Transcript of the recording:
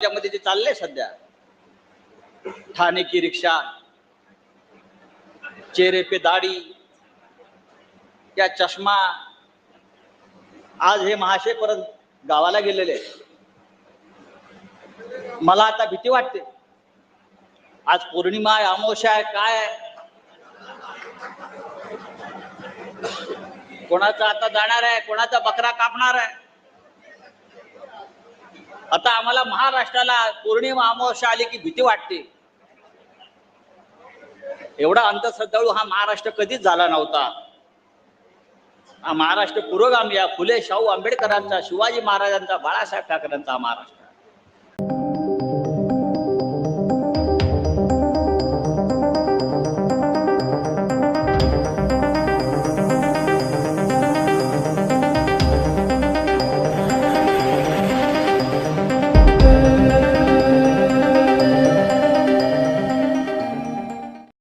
त्यामध्ये जे चाललंय सध्या. ठाणे की रिक्षा चेहरे पे दाढी त्या चष्मा आज हे महाशय परत गावाला गेलेले मला आता भीती वाटते. आज पौर्णिमा आहे अमावस्या आहे काय कोणाचा आता जाणार आहे कोणाचा बकरा कापणार आहे? आता आम्हाला महाराष्ट्राला पौर्णिमा अमावस्या आली की भीती वाटते. एवढा अंधश्रद्धाळू हा महाराष्ट्र कधीच झाला नव्हता. हा महाराष्ट्र पुरोगामी या फुले शाहू आंबेडकरांचा शिवाजी महाराजांचा बाळासाहेब ठाकरेंचा महाराष्ट्र.